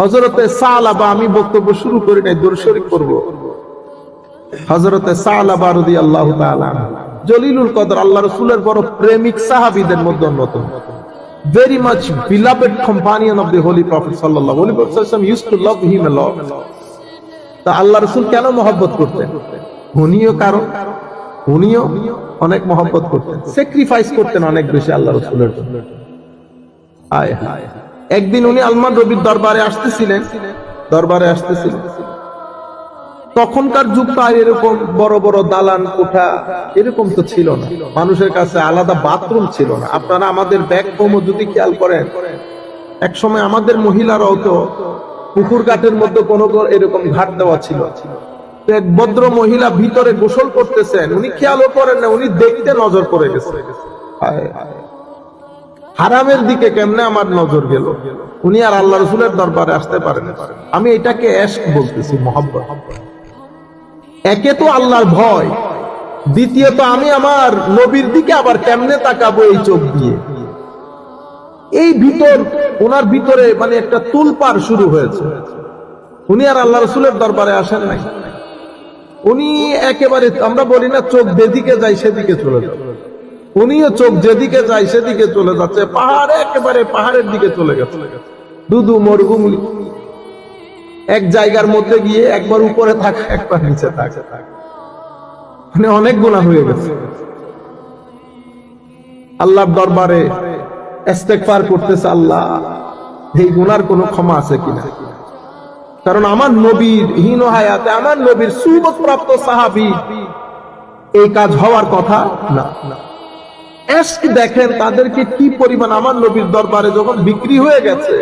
হজরতে সালাবা, আমি বক্তব্য শুরু করি নাই দূরশরী করব হজরতে সালাবা রদি আল্লাহ জলিলুল কদর, আল্লাহ রসুলের বড় প্রেমিক সাহাবিদের মধ্যে অন্যতম। Very much beloved companion of the holy prophet sallallahu alaihi wasallam used to love him a lot. তা আল্লাহ রসুল কেন মহব্বত করতেন? উনিও কারণ, উনিও অনেক মহব্বত করতেন। স্যাক্রিফাইস করতেন অনেক বেশি আল্লাহ রসুলের জন্য। আয় হায়। একদিন উনি আলমান রবির দরবারে আসতেছিলেন। দরবারে আসতেছিলেন তখনকার যুগটা আর এরকম বড় বড় দালান কোঠা এরকম তো ছিল না। মানুষের কাছে আলাদা বাথরুম ছিল না। আপনারা আমাদের ব্যাগ কমও যদি খেয়াল করেন এক সময় আমাদের মহিলারাও তো পুকুর ঘাটের মধ্যে কোনো এরকম ঘাট দেওয়া ছিল। তো এক ভদ্র মহিলা ভিতরে গোসল করতেছেন। উনি খেয়ালও করেন না, উনি দেখতে নজর করে গেছে। হারামের দিকে কেমনে আমার নজর গেল? উনি আর আল্লাহ রসুলের দরবারে আসতে পারেন আমি এটাকে এশক বলতেছি, মহব্বত। একে তো আল্লাহর ভয়, দ্বিতীয়ত আমি আমার নবীর দিকে আবার কেমনে তাকাবো এই চোখ দিয়ে? এই ভিতর, ওনার ভিতরে মানে একটা তুলপার শুরু হয়েছে। উনি আর আল্লাহ রসুলের দরবারে আসেন নাই। উনি একেবারে, আমরা বলি না চোখ যেদিকে যায়, সেদিকে চলে যায়। উনিও চোখ যেদিকে যায় সেদিকে চলে যাচ্ছে। পাহাড়ে একেবারে পাহাড়ের দিকে চলে গেছে। দুদু মরুভূমি। এক জায়গার মধ্যে গিয়ে একবার উপরে থাকে, একবার নিচে থাকে। মানে অনেক গুণা হয়ে গেছে। আল্লাহর দরবারে ইস্তেগফার করতেছে আল্লাহ। এই গুনার কোনো ক্ষমা আছে কিনা? কারণ আমার নবীর হীন হায়াতে, আমার নবীর সুবত প্রাপ্ত সাহাবী, এই কাজ হওয়ার কথা না। দেখেন তাদেরকে কি পরিমাণ আমার নবীর দরবারে যখন বিক্রি হয়ে গেছে,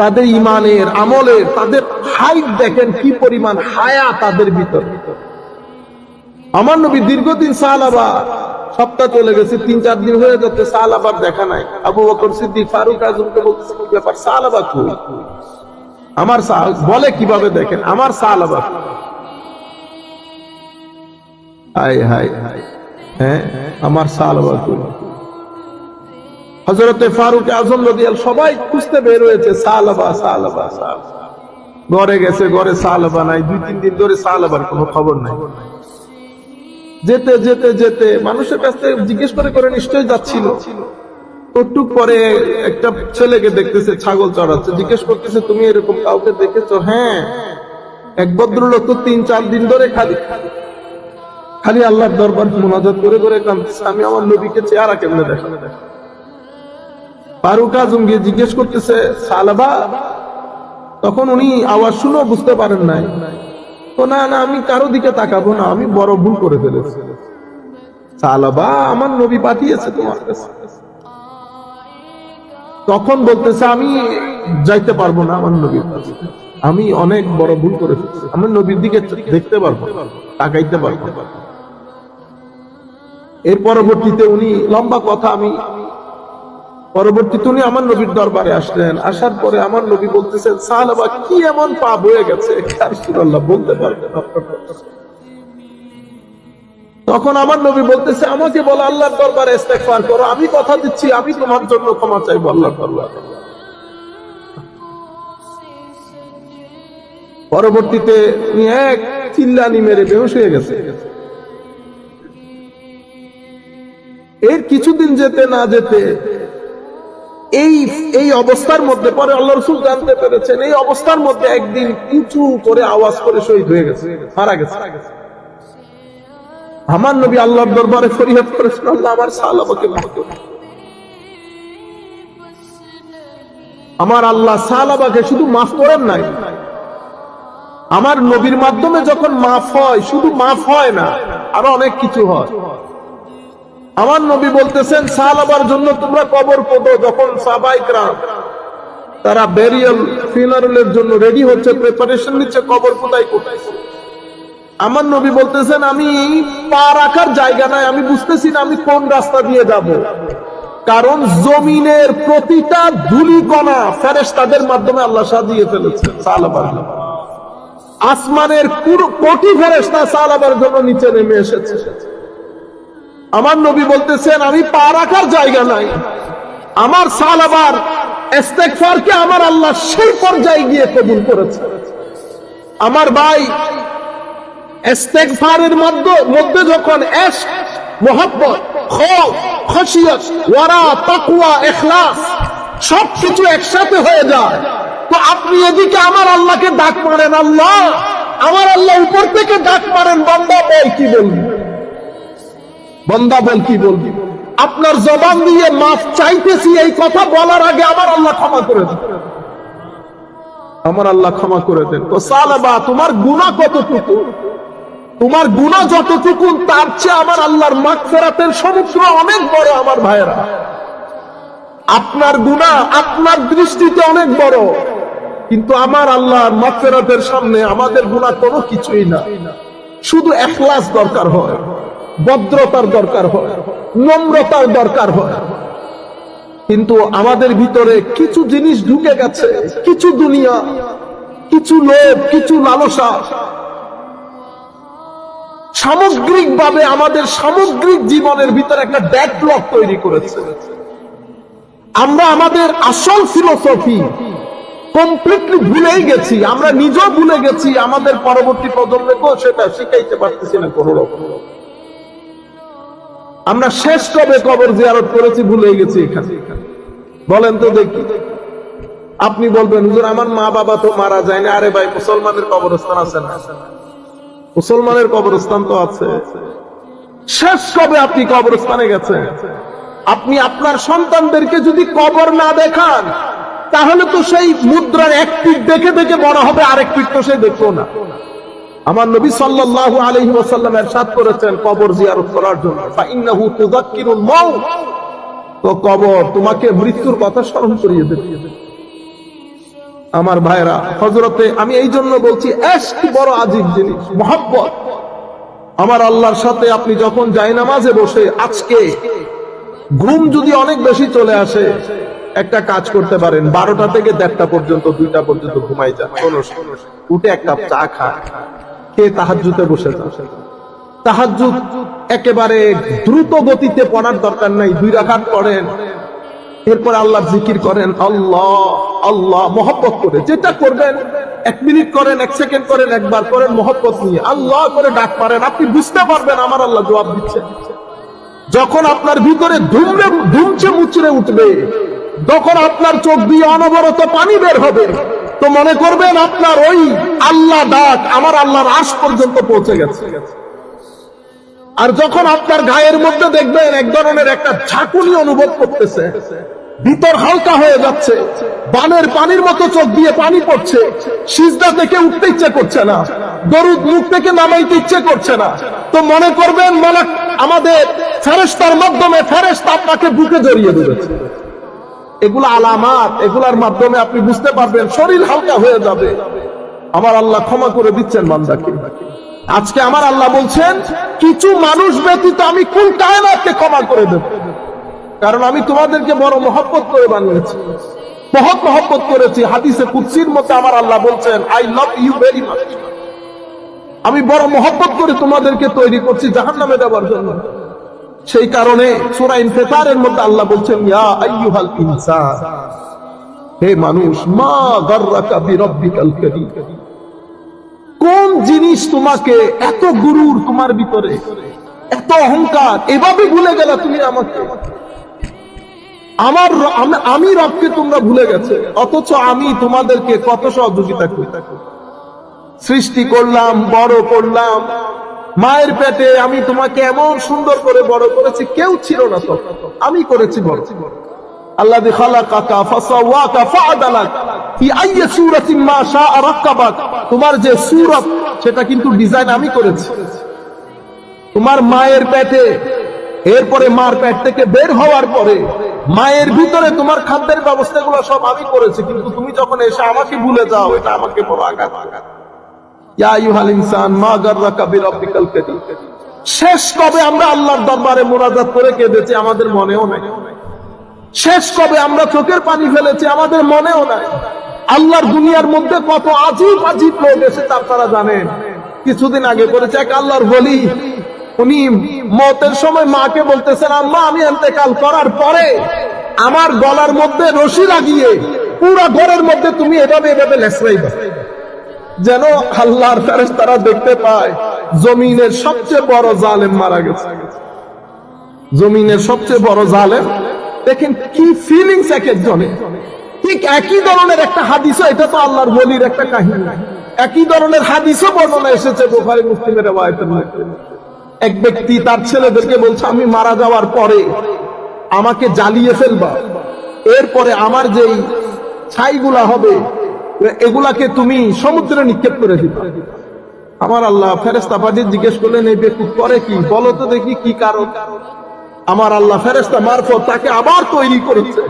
তাদের ইমানের আমলের, তাদের হাইট দেখেন কি পরিমাণ হায়া তাদের ভিতর। আমার নবী দীর্ঘদিন সাহালাবা সপ্তাহ চলে গেছে, তিন চার দিন হয়ে যাচ্ছে সাহালাবার দেখা নাই। আবু বকর সিদ্দিক, ফারুক আজমকে বলতেছে কি ব্যাপার সাহালাবা কই? আমার বলে কীভাবে দেখেন? আমার সাহালাবা কই? হায় হায়। হায়, আমার কই? হজরতে ফারুক আজম সবাই খুঁজতে বের হয়েছে, সালাবা সালাবা। সালাবা ঘরে গেছে, ঘরে সালাবা নাই, দুই, তিন দিন ধরে সালাবার কোনো খবর নাই। যেতে যেতে যেতে মানুষের কাছ থেকে জিজ্ঞেস করে করে নিশ্চয়ই যাচ্ছিল। কটুক পরে একটা ছেলেকে দেখতেছে, ছাগল চড়াচ্ছে, জিজ্ঞেস করতেছে, তুমি এরকম কাউকে দেখেছ? হ্যাঁ এক ভদ্রলোক তো তিন, চার দিন ধরে খালি। খালি আল্লাহর দরবার মোনাজাত করে করে কাঁদতেছে। আমি আমার নবীকে চেহারা কেমনে দেখা ফারুক আজম জিজ্ঞেস করতেছে, সালাবা? তখন উনি আওয়াজ শুনেও বুঝতে পারেন নাই। তো না না, আমি কারও দিকে তাকাবো না, আমি বড় ভুল করে ফেলেছি। সালাবা, আমার নবী পাঠিয়েছে তোমার কাছে। তখন বলতেছে, আমি যাইতে পারব না আমার নবীর কাছে। আমি অনেক বড় ভুল করে ফেলেছি। আমার নবীর দিকে দেখতে পারব তাকাইতে পারব। এর পরবর্তীতে উনি লম্বা কথা আমি পরবর্তীতে উনি আমার নবীর দরবারে আসলেন। আসার পরে আমার নবী বলতেছেন, সাহাবা, কি এমন পাপ হয়ে গেছে? বলতে পারবেন তখন আমার নবী বলতেছে, আমাকে বলো, আল্লাহর দরবারে ইস্তেগফার করো। আমি কথা দিচ্ছি, আমি তোমার জন্য ক্ষমা চাইব আল্লাহর দরবারে। পরবর্তীতে উনি এক চিল্লানি মেরে বেহুশ হয়ে গেছে। এর কিছুদিন যেতে না যেতে, এই এই অবস্থার মধ্যে পরে আল্লাহ রসুল জানতে পেরেছেন, এই অবস্থার মধ্যে একদিন উঁচু করে আওয়াজ করে শহীদ হয়ে গেছে, মারা গেছে। আমার নবী আল্লাহর দরবারে ফরিয়াদ করেছেন, আল্লাহ আমার মাফ আমার আল্লাহ সালাবাকে শুধু মাফ করেন নাই। আমার নবীর মাধ্যমে যখন মাফ হয়, শুধু মাফ হয় না, আরও অনেক কিছু হয়। আমার নবী বলতেছেন সালাবার জন্য তোমরা কবর পোদো যখন সাবাইকরা তারা ব্যারিয়াল ফিনারেলের জন্য রেডি হচ্ছে প্রিপারেশন নিচ্ছে, কবর পোদাই করতেছে। আমার নবী বলতেছেন, আমি পা রাখার জায়গা নাই, আমি বুঝতেছি না আমি কোন রাস্তা দিয়ে যাব। কারণ জমিনের প্রতিটা ধুলিকণা ফেরেশতাদের মাধ্যমে আল্লাহ সাজিয়ে ফেলেছে জন্য। আসমানের কোটি ফেরেশতা সালাবার জন্য নিচে নেমে এসেছে। আমার নবী বলতেছেন, আমি পা রাখার জায়গা নাই। আমার সাল আবার আমার আল্লাহ সেই পর্যায়ে গিয়ে কবুল করেছে। আমার ভাই মধ্যে মধ্যে যখন মোহাব্বত খৌফ ওয়ারা, তাকওয়া, ইখলাস সবকিছু একসাথে হয়ে যায়, তো আপনি এদিকে আমার আল্লাহকে ডাক মারেন, আল্লাহ, আমার আল্লাহ উপর থেকে ডাক মারেন, বান্দা, বল কি বলবি? বান্দা বল কি বলবি আপনার জবান দিয়ে মাফ চাইতেছি, এই কথা বলার আগে আমার আল্লাহ ক্ষমা করে দেন। আমার আল্লাহ ক্ষমা করে দেন। তো সালাবা, তোমার গুণা কতটুকু? তোমার গুণা যতটুকু, তার চেয়ে আমার আল্লাহর মাগফিরাতের সমুদ্র অনেক বড় আমার ভাইয়েরা। আপনার গুণা আপনার দৃষ্টিতে অনেক বড়, কিন্তু আমার আল্লাহর মাগফিরাতের সামনে আমাদের গুণা কোনো কিছুই না। শুধু এখলাস দরকার হয়। ভদ্রতার দরকার হয়, নম্রতার দরকার হয়। কিন্তু আমাদের ভিতরে কিছু জিনিস ঢুকে গেছে, কিছু দুনিয়া, কিছু লোভ, কিছু লালসা। সামগ্রিক ভাবে আমাদের সামগ্রিক জীবনের ভিতরে একটা ডেডলক তৈরি করেছে। আমরা আমাদের আসল ফিলোসফি কমপ্লিটলি ভুলেই গেছি, আমরা নিজেও ভুলে গেছি, আমাদের পরবর্তী প্রজন্মকেও সেটা শিখাইতে পারতেছি না কোনো রকম আমরা শেষ কবে কবর জিয়ারত করেছি ভুলে গেছি এখানে। বলেন তো দেখি। আপনি বলবেন, হুজুর, আমার মা বাবা তো মারা যায় না। আরে ভাই, মুসলমানের কবরস্থান আছে না? মুসলমানের কবরস্থান তো আছে। শেষ কবে আপনি কবরস্থানে গেছেন? আপনি আপনার সন্তানদেরকে যদি কবর না দেখান, তাহলে তো সেই মুদ্রার এক পিঠ দেখে দেখে বড় হবে, আরেক পিঠ তো সে দেখো না। আমার নবী সাল্লাল্লাহু আলাইহি ওয়াসাল্লাম ارشاد করেছেন কবর জিয়ারত করার জন্য ফাইন্নাহু তুযাক্কিরুল মাউত তো কবর তোমাকে মৃত্যুর কথা স্মরণ করিয়ে দেবে আমার ভাইরা হযরতে আমি এই জন্য বলছি এশক বড় আজীব জিনিস মোহাব্বত আমার আল্লাহর সাথে আপনি যখন জায়নামাজে বসে আজকে ঘুম যদি অনেক বেশি চলে আসে একটা কাজ করতে পারেন বারোটা থেকে দেড়টা পর্যন্ত দুইটা পর্যন্ত ঘুমাই যান কোনো সমস্যা নেই। উঠে এক কাপ চা খান খেয়ে তাহাজ্জুতে বসে যান তাহাজ্জুদ একেবারে দ্রুত গতিতে পড়ার দরকার নাই, দুই রাকাত পড়েন। এরপর আল্লাহ জিকির করেন, আল্লাহ আল্লাহ, মহব্বত করে। যেটা করবেন, এক মিনিট করেন, এক সেকেন্ড করেন, একবার করেন, মহব্বত নিয়ে। আল্লাহ করে ডাক পারেন আপনি বুঝতে পারবেন, আমার আল্লাহ জবাব দিচ্ছে। যখন আপনার ভিতরে ধুমড়ে ধুমছে মুচড়ে উঠবে, তখন আপনার চোখ দিয়ে অনবরত পানি বের হবে। তো মনে করবেন আপনার ওই আল্লাহ ডাক আমার আল্লাহর আশ পর্যন্ত পৌঁছে গেছে। আর যখন আপনার গায়ের মধ্যে দেখবেন এক ধরনের একটা ঝাঁকুনি অনুভব করতেছে, ভিতর হালকা হয়ে যাচ্ছে, বানের পানির মতো চোখ দিয়ে পানি পড়ছে, সিজদা থেকে উঠতে ইচ্ছে করছে না, দরুদ মুখ থেকে নামাইতে ইচ্ছে করছে না। তো মনে করবেন মানে আমাদের ফেরেস্তার মাধ্যমে ফেরেস্তা আপনাকে বুকে জড়িয়ে ধরেছে। এগুলো আলামাত, এগুলার মাধ্যমে আপনি বুঝতে পারবেন, শরীর হালকা হয়ে যাবে। আমার আল্লাহ ক্ষমা করে দিচ্ছেন বান্দাকে। আজকে আমার আল্লাহ বলছেন, কিছু মানুষ ব্যতীত আমি কোন কায়নাতকে ক্ষমা করে দেব? কারণ আমি তোমাদেরকে বড় মহব্বত করে বানিয়েছি। বহুত মহব্বত করেছি। হাদিসে কুৎসির মধ্যে আমার আল্লাহ বলছেন I love you very much আমি বড় মহব্বত করে তোমাদেরকে তৈরি করছি জাহান নামে দেওয়ার জন্য। সেই কারণে সূরা ইনফিতারের মধ্যে আল্লাহ বলছেন হে মানুষ, মা কোন জিনিস তোমাকে এত গুরুর তোমার ভিতরে, এত অহংকার, এভাবে ভুলে গেল তুমি আমাকে? আমার আমি- আমি রবকে তোমরা ভুলে গেছে, অথচ আমি তোমাদেরকে কত সহযোগিতা করি। সৃষ্টি করলাম, বড় করলাম মায়ের পেটে আমি তোমাকে এমন সুন্দর করে বড় করেছি, কেউ ছিল না তো। আমি করেছি বড়। তোমার যে সূরত সেটা কিন্তু ডিজাইন আমি করেছি। তোমার মায়ের পেটে, এরপরে মার পেট থেকে বের হওয়ার পরে মায়ের ভিতরে তোমার খাদ্যের ব্যবস্থাগুলো সব আমি করেছি, কিন্তু তুমি যখন এসে আমাকে ভুলে যাও, এটা আমাকে বড় আঘাত আঘাত শেষ কবে আমরা আল্লাহর দরবারে মোনাজাত করে কেঁদেছি আমাদের মনেও নাই। শেষ কবে আমরা চোখের পানি ফেলেছি আমাদের মনেও নাই। আল্লাহর দুনিয়ার মধ্যে কত আজীব আজীব লোক এসেছে আপনারা জানেন। কিছুদিন আগে করেছে এক আল্লাহর বলি উনি মতের সময় মাকে বলতেছেন, আম্মা, আমি এতেকাল করার পরে আমার গলার মধ্যে রশি লাগিয়ে পুরো ঘরের মধ্যে তুমি এভাবে এভাবে লেসরাইবা। যেন আল্লাহর ফেরেস তারা দেখতে পায়, জমিনের সবচেয়ে বড় জালেম মারা গেছে। জমিনের সবচেয়ে বড় জালেম, দেখেন কি ফিলিংস এক একজনে ঠিক একই ধরনের একটা হাদিসও, এটা তো আল্লাহর বলির একটা কাহিনী। একই ধরনের হাদিসও বর্ণনা এসেছে বোখারি মুসলিমের এক ব্যক্তি তার ছেলেদেরকে বলছে, আমি মারা যাওয়ার পরে আমাকে জ্বালিয়ে ফেলবা। এরপরে আমার যেই ছাইগুলা হবে এগুলাকে তুমি সমুদ্রে নিক্ষেপ করে দিবা। আমার আল্লাহ ফেরেস্তা পাঠিয়ে জিজ্ঞেস করলেন, এই ব্যক্তি করে কি? বলো তো দেখি কি কারণ। আমার আল্লাহ ফেরেস্তা মারফত তাকে আবার তৈরি করেছে।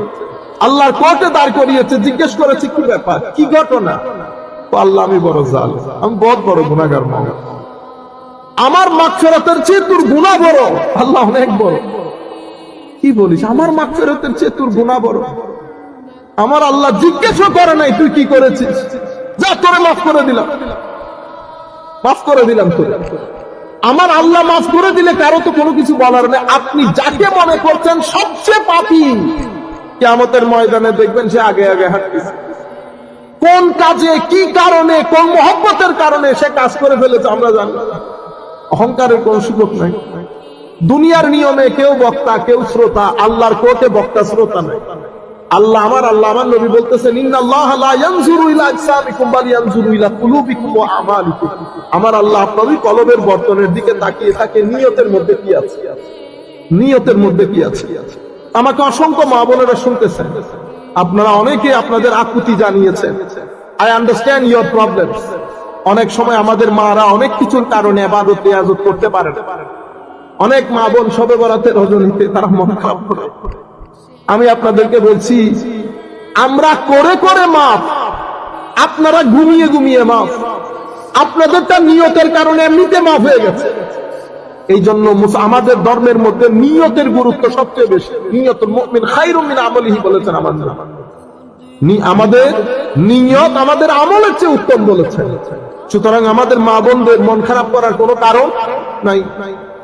আল্লাহর কোর্টে দাঁড় করিয়েছে, জিজ্ঞেস করেছে, কি ব্যাপার? কি ঘটনা? আল্লাহ, আমি বড় জাল আমি বহুত বড় গুণাগার মাও আমার মাগফেরাতের চেয়ে তোর গুণা বড়? আল্লাহ, অনেক বড়। কি বলিস? আমার মাগফেরাতের চেয়ে তোর গুণা বড়? আমার আল্লাহ জিজ্ঞেসও করে নাই, তুই কি করেছিস? যা তোরে মাফ করে দিলাম। মাফ করে দিলাম তোরে। আমার আল্লাহ মাফ করে দিলে কারও তো কোনো কিছু বলার নেই। আপনি যাকে মনে করছেন সবচেয়ে পাপি। কেমতের ময়দানে দেখবেন সে আগে আগে হাঁটতেছে। কোন কাজে, কি কারণে, কোন মহব্বতের কারণে সে কাজ করে ফেলেছে আমরা জানি। অহংকারের কোন সুযোগ নাই। দুনিয়ার নিয়মে কেউ বক্তা, কেউ শ্রোতা, আল্লাহর কোর্টে বক্তা, শ্রোতা নাই। আল্লাহ আমার আল্লাহ আমার নবী বলতেছেন আমার আল্লাহ আপনারই কলবের বর্তনের দিকে তাকিয়ে থাকে, নিয়তের মধ্যে কি আছে? নিয়তের মধ্যে কি আছে? আমাকে অসংখ্য মা বোনেরা শুনতেছেন। আপনারা অনেকে আপনাদের আকুতি জানিয়েছেন। আই আন্ডারস্ট্যান্ড ইয়োর প্রবলেম অনেক সময় আমাদের মারা অনেক কিছুর কারণে আবাদত করতে পারে। অনেক মা বোন সবে বরাতের রজনীতে তারা মন খারাপ করে। আমি আপনাদেরকে বলছি, আমরা করে করে মাপ আপনারা ঘুমিয়ে ঘুমিয়ে মাপ আপনাদেরটা নিয়তের কারণে এমনিতে মাফ হয়ে গেছে। এই জন্য আমাদের ধর্মের মধ্যে নিয়তের গুরুত্ব সবচেয়ে বেশি। নিয়ত আমলিহি বলেছেন। নি- আমাদের নিয়ত আমাদের আমলের চেয়ে উত্তম বলেছেন। সুতরাং আমাদের মা বোনদের মন খারাপ করার কোনো কারণ নাই।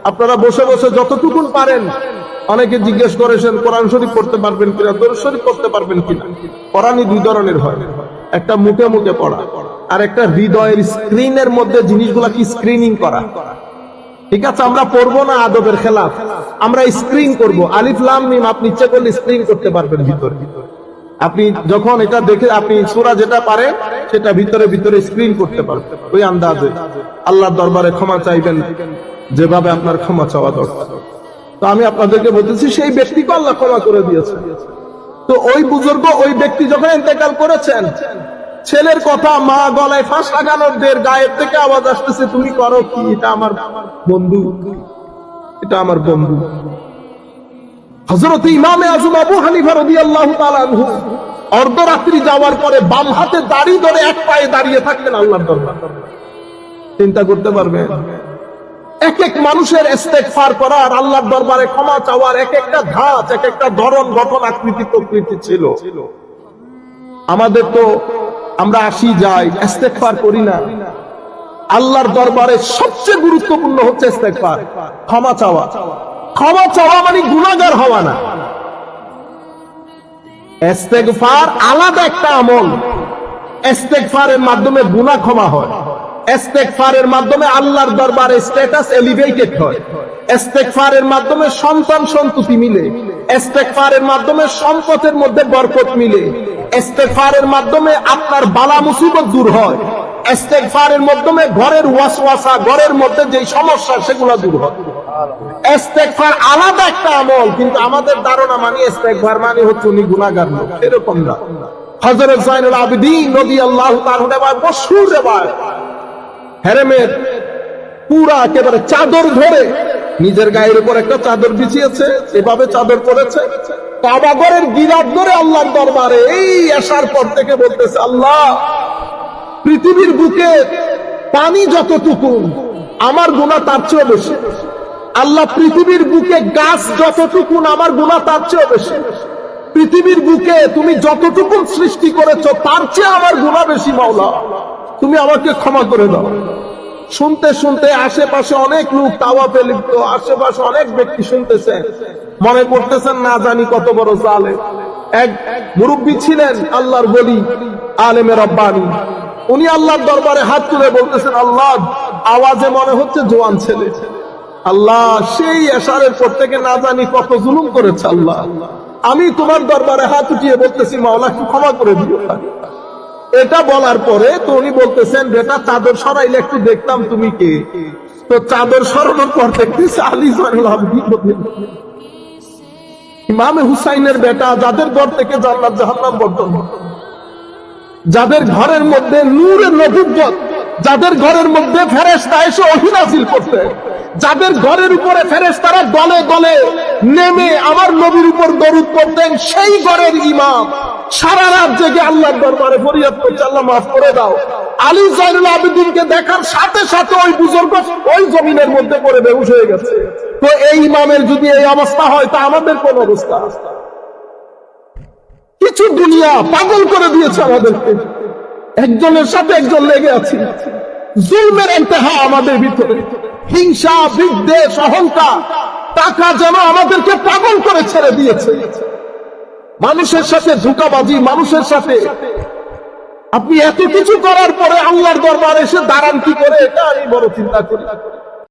আপনারা বসে বসে যতটুকুন পারেন অনেকে জিজ্ঞেস করেছেন কোরআন শরীফ পড়তে পারবেন কিনা, দরুদ শরীফ পড়তে পারবেন কিনা? কোরআনই দুই ধরনের হয়। একটা মুখে মুখে পড়া আর একটা হৃদয়ের স্ক্রিনের মধ্যে জিনিসগুলা কি স্ক্রিনিং করা। ঠিক আছে, আমরা পড়ব না আদবের খেলাফ, আমরা স্ক্রিন করব। আলিফ, লাম, মিম, আপনি ইচ্ছে করলে স্ক্রিন করতে পারবেন ভিতরে। আপনি যখন এটা দেখে, আপনি সুরা যেটা পারে, সেটা ভিতরে ভিতরে স্ক্রিন করতে পারবেন। ওই আন্দাজে। আল্লাহর দরবারে ক্ষমা চাইবেন, যেভাবে আপনার ক্ষমা চাওয়া দরকার। তো আমি আপনাদেরকে বলতেছি, সেই ব্যক্তিকে আল্লাহ ক্ষমা করে দিয়েছে। তো ওই বুজুর্গ ওই ব্যক্তি যখন ইন্তেকাল করেছেন, ছেলের কথা মা গলায় ফাঁস লাগানোর দের গায়ের থেকে আওয়াজ আসতেছে, তুমি করো কি? এটা আমার বন্ধু। এটা আমার বন্ধু। হজরত ইমামে আজম আবু হানিফা তাআলা আনহু অর্ধরাত্রি যাওয়ার পরে বাম হাতে দাড়ি ধরে এক পায়ে দাঁড়িয়ে থাকলেন আল্লাহর দরবার। চিন্তা করতে পারবেন? এক এক মানুষের ইস্তেগফার করার আল্লাহর দরবারে ক্ষমা চাওয়ার এক একটা ধাঁচ এক একটা ধরন, গঠন আকৃতি প্রকৃতি ছিল। আমাদের তো আমরা আসি যাই, ইস্তেগফার করি না। আল্লাহর দরবারে সবচেয়ে গুরুত্বপূর্ণ হচ্ছে ইস্তেগফার, ক্ষমা চাওয়া। ক্ষমা চাওয়া মানে গুনাহগার হওয়া না। ইস্তেগফার আলাদা একটা আমল। ইস্তেগফারের মাধ্যমে গুনাহ ক্ষমা হয়। ইস্তেগফারের মাধ্যমে আল্লাহর দরবারে স্ট্যাটাস এলিভেটেড হয়। ইস্তেগফারের মাধ্যমে সন্তান সন্ততি মিলে। ইস্তেগফারের মাধ্যমে সম্পদের মধ্যে বরকত মিলে। ইস্তেগফারের মাধ্যমে আপনার বালা মুসিবত দূর হয়। ইস্তেগফারের মাধ্যমে ঘরের ওয়াসওয়াসা, ঘরের মধ্যে যেই সমস্যা, সেগুলো দূর হয়। ইস্তেগফার আলাদা একটা আমল, কিন্তু আমাদের ধারণা মানে ইস্তেগফার মানে হচ্ছে উনি গুনাহগার লোক, এরকম না। হযরত জাইনুল আবেদিন রাদিয়াল্লাহু তাআলা মশহুর রেওয়ায়াত। হেরেমের পুরা একেবারে চাদর ধরে নিজের গায়ের উপর একটা চাদর বিছিয়েছে, এভাবে চাদর পরেছে। কাবাগরের ধরে আল্লাহর দরবারে এই আসার পর থেকে বলতেছে, আল্লাহ, পৃথিবীর বুকে পানি যতটুকু, আমার গুণা তার চেয়ে বেশি। আল্লাহ, পৃথিবীর বুকে গাছ যতটুকু, আমার গুণা তার চেয়ে বেশি। পৃথিবীর বুকে তুমি যতটুকু সৃষ্টি করেছ, তার চেয়ে আমার গুণা বেশি, মাওলা। তুমি আমাকে ক্ষমা করে দাও। শুনতে শুনতে আশেপাশে অনেক লোক তাওয়াফে লিপ্ত, আশেপাশে অনেক ব্যক্তি শুনতেছেন। মনে করতেছেন না জানি কত বড় জালে এক মুরব্বী ছিলেন আল্লাহর বলি আলেমের রব্বানি। উনি আল্লাহর দরবারে হাত তুলে বলতেছেন, আল্লাহ, আওয়াজে মনে হচ্ছে জোয়ান ছেলে। আল্লাহ, সেই এশারের পর থেকে না জানি কত জুলুম করেছে আল্লাহ। আমি তোমার দরবারে হাত উঠিয়ে বলতেছি মাওলা একটু ক্ষমা করে দিও। এটা বলার পরে তো উনি বলতেছেন, বেটা, চাদর সরাইলে একটু দেখতাম তুমি কে? তো চাদর সরানোর পর দেখতেছে আলী জয়নুল ইমামে হুসাইনের বেটা, যাদের ঘর থেকে জান্নাত জাহান্নাম বর্তমান, যাদের ঘরের মধ্যে নূরের নদীর যাদের ঘরের মধ্যে ফেরেশতা এসে অহিনাজিল করতে যাদের ঘরের উপরে ফেরেশতারা দলে দলে নেমে আমার নবীর উপর দরুদ করতেন সেই ঘরের ইমাম। সারা রাত জেগে আল্লাহর দরবারে ফরিয়াদ করছে, আল্লাহ মাফ করে দাও। আলী জয়নুল আবেদিনকে দেখার সাথে সাথে ওই বুজুর্গ ওই জমিনের মধ্যে পড়ে বেহুশ হয়ে গেছে। তো এই ইমামের যদি এই অবস্থা হয়, তা আমাদের কোন অবস্থা? কিছু দুনিয়া পাগল করে দিয়েছে আমাদেরকে। একজনের সাথে একজন লেগে আছি। জুলমের ইন্তেহা আমাদের ভিতরে। হিংসা, বিদ্বেষ, অহংকার, টাকা যেন আমাদেরকে পাগল করে ছেড়ে দিয়েছে। মানুষের সাথে ধোকাবাজি, মানুষের সাথে আপনি এত কিছু করার পরে আল্লাহর দরবার এসে দাঁড়ান কি করে, এটা আমি বড় চিন্তা করি।